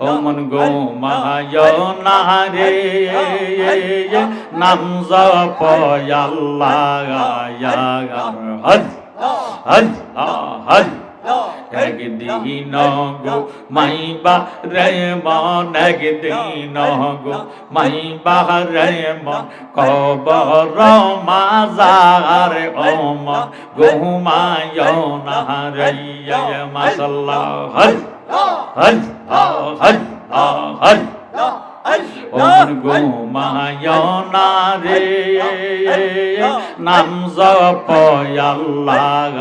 ওমন গো মায় না রে নাম জপ আল্লাহ হদ হদ হদ একদিন গো মাইবা রে মন একদিন গো মাইবা রে মন কবর মাজার ওমন ঘুমায় না রে মাসাল্লাহ। হদ হদ হদ হদ ওমন ঘুমায় না রে নাম জপ আল্লাহ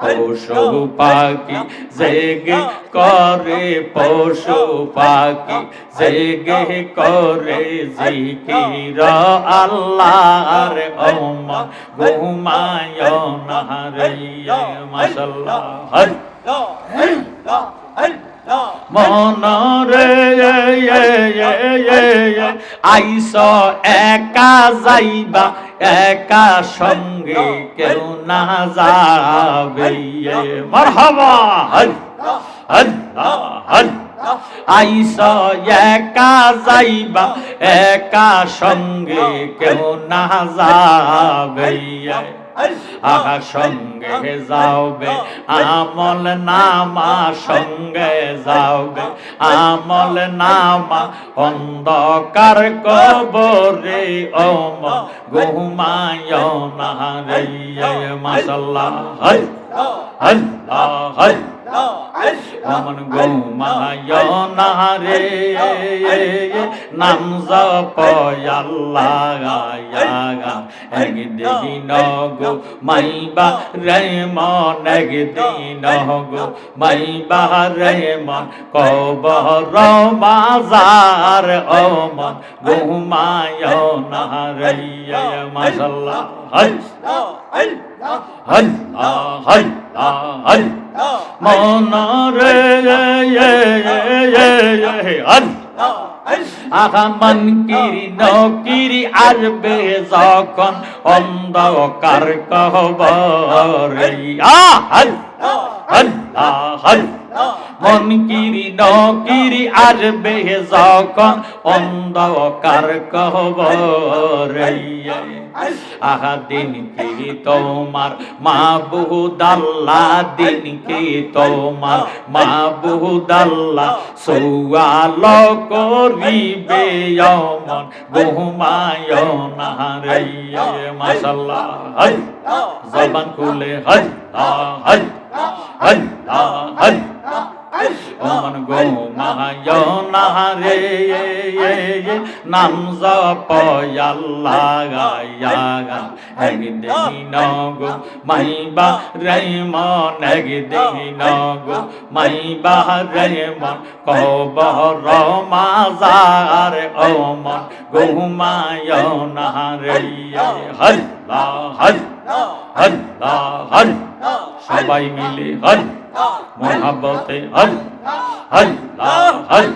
পশু পাখি জেগে করে পশু পাখি জেগে করে। জিকির আল্লাহর ওমন ঘুমায় না রে মাশাল্লাহ। মনরে আইস একা যাইবা, একা সঙ্গে কেউ না যাবে। মারহাবা। আইস একা যাইবা, একা সঙ্গে কেউ না যাবে। আহা, সঙ্গে যাওবে আমল নামা সঙ্গে যাওবে আমল নামা অন্ধকার কবরে, ওম ঘুমায় না রে মাসাল্লাহ হল হল হল অমন ঘুমায় না রে নাম জপ আল্লাহ একদিন গো মাইবা রে মন একদিন গো মাইবা রে মন কবর মাজার ও মন ঘুমায় না রে মাশাল্লাহ আল্লাহ হল হল মন রে হল আহা মন কিরি নকিরি আসবে যখন অন্ধকার কহবরে আল্লাহ আল্লাহ হল মন কিরি নকিরি আসবে যখন অন্ধকার আহা, দিন কি তোমার? মা বহুদাল্লা, দিন কি তোমার? মা বহুদাল্লা, সৌয়াল করিবে অমন ঘুমায় না রে মাশাল্লাহ হল জবান খুলে হল হল অমন গো মায় না রে নাম জপ আল্লাহ একদিন গো মাইবা রে মন একদিন গো মাইবা রে মন কবর মাজার ও মন ঘুমায় না রে হল হল হল সবাই মিলে হল মোহাবতে হল হল হল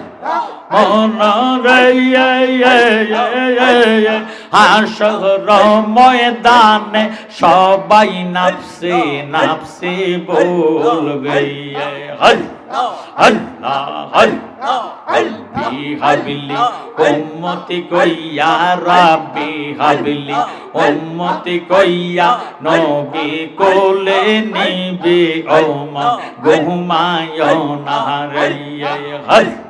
হাসর ময়দানে সবাই নাপসে নাপসে বলবে। হল হল রব্বি হাবলি উম্মতি কইয়া রাব্বি হাবলি, উম্মতি কইয়া নবী কোলে নিবি, ওমা, ঘুমায় না রে, হল।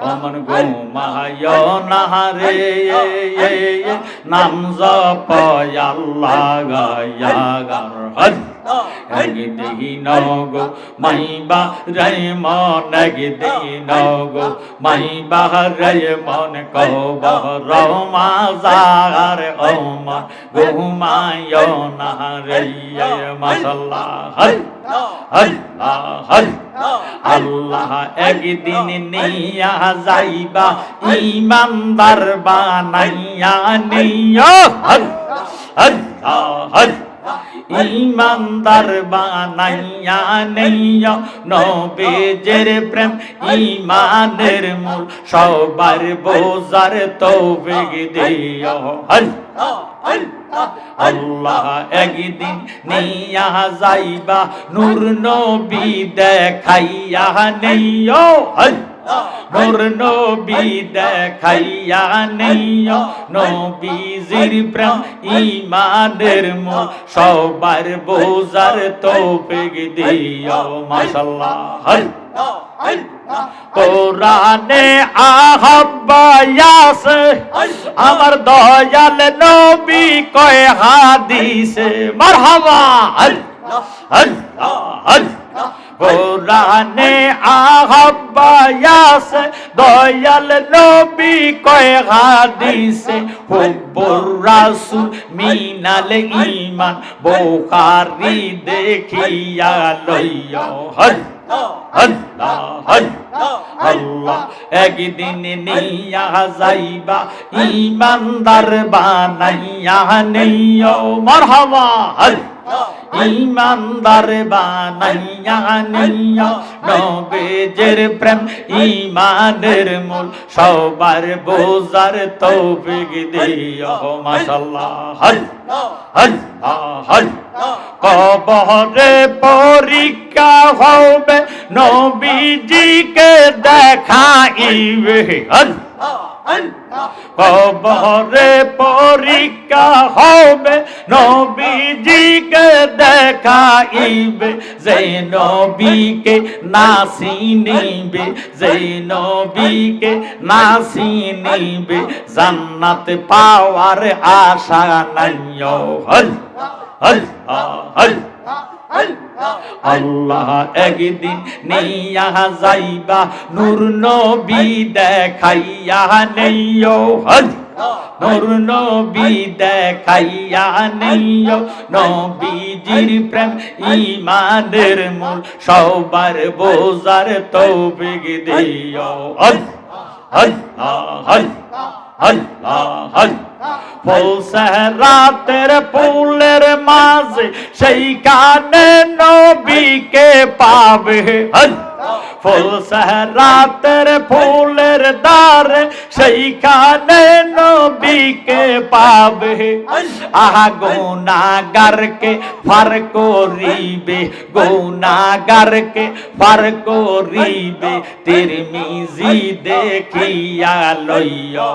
অমন ঘুমায় না রে নাম জপ আল্লাহ গায়াগার হল একদিন গো মাইবা রে মন, একদিন গো মাইবা রে মন, কবর মাজার ওমন ঘুমায় না রে মাশাল্লাহ হল হল আল্লাহ আল্লাহ একদিন নিয়া যাইবা ইমানদার বানাইয়া নিয়া। আল্লাহ। আল্লাহ। ইমানদার বানাইয়া নেইয়া, নবেজের প্রেম ইমানের মূল, সবার বোঝার তৌফিক দিও। আল্লাহ একদিন নিয়া যাইবা, নূর নবী দেখাইয়া নেইও। নূর নবী দেখাইয়া নেইও নবীজির প্রেম ইমানের মূল সবার বোঝার তৌফিক দিও, মাশাআল্লাহ। কোরআনে আহ্বায়াস আমার দয়াল নবী কয় হাদিসে, মারহাবা। আল্লাহ আল্লাহ আল্লাহ কোরআনে আহ্বায়াস দয়াল নবী কয় হাদিসে, হুব্বুর রাসূল মিনাল ঈমান, বুখারী দেখিয়া লইয়া আল্লাহ একদিন নিয়া যাইবা ইমানদার বানাইয়া নেইও মারহাবা ইমানদার বানাইয়া নেইও নবেজের প্রেম ইমানের মূল। সবার বোঝার তৌফিক দিও, মাশাআল্লাহ। আল্লাহ আল্লাহ কবরে পরীক্ষা হবে, নবীজিকে দেখাইবে। কবরে পরীক্ষা হবে, নবীজিকে দেখাইবে, যে নবীকে নাসি নিবে, যে নবীকে নাসি নিবে, জান্নাত পাওয়ার আশা নাই। আল্লাহ একদিন নিয়া যাইবা, নূর নবী দেখাইয়া নেইও নূর নবী দেখাইয়া নেইও নবীজির প্রেম ইমানের মূল, সবার বোঝার তৌফিক দিও আল্লাহ আল্লাহ আল্লাহ আল্লাহ ফুলসেরাতের ফুলের মাঝে সেইখানে নবীকে পাবে। ফুলসেরাতের ফুলের দ্বারে সেইখানে নবীকে পাবে। আহা গুনাগারকে ফার করিবে গুনাগারকে ফার করিবে, তিরমিজি দেখিয়া লইয়া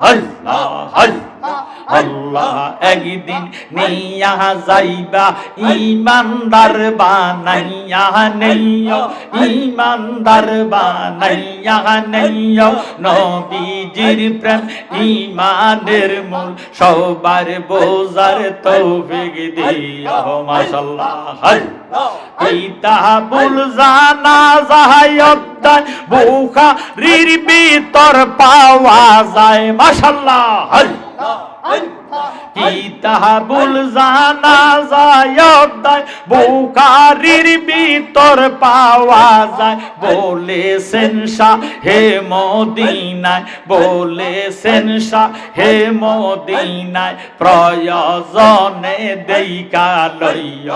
আল্লাহ আল্লাহ আল্লাহ একদিন নিয়া যাইবা, ইমানদার বানাইয়া নেইও, ইমানদার বানাইয়া নেইও। নবীজির প্রেম ইমানের মূল, সবার বোঝার তৌফিক দিও, মাশাআল্লাহ। জানা জাহায়তান বুখারীর ভিতর পাওয়া যায়, মাশাআল্লাহ। কিতাবুল জানা যায়? বুখারীর ভিতর পাওয়া যায়। বলেছেন শাহ হে মদিনায়, বলেছেন শাহ হে মদিনায়, প্রয়োজনে দেইকা লইয়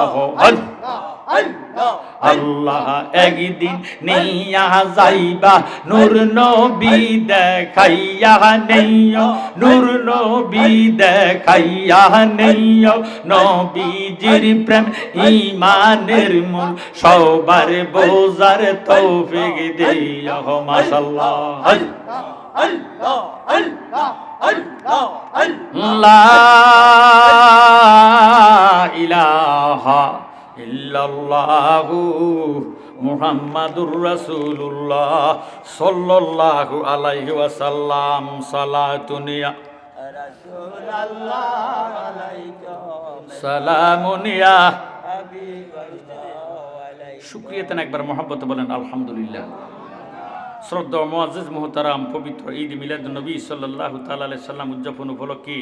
আল্লাহ। একদিন নিয়া যাইবা, নূর নবী দেখাইয়া নেইও, নূর নবী দেখাইয়া নেইও। নবীজির প্রেম ইমানের মূল, সবার বোঝার তৌফিক দিও মাশাআল্লাহ। আল্লাহ আল্লাহ আল্লাহ আল্লাহ লা ইলাহা ইল্লাল্লাহু মুহাম্মাদুর রাসূলুল্লাহ সাল্লাল্লাহু আলাইহি ওয়াসাল্লাম সালাতুনিয়া রাসূলুল্লাহ আলাইকুম সালামুনিয়া শুক্রিয়াতেন একবার মহব্বত বলেন, আলহামদুলিল্লাহ। শ্রদ্ধা মুহতারাম, পবিত্র ঈদ মিলাদ নবী সাল্লাল্লাহু তাআলা আলাইহি সাল্লাম উদযাপন উপলক্ষে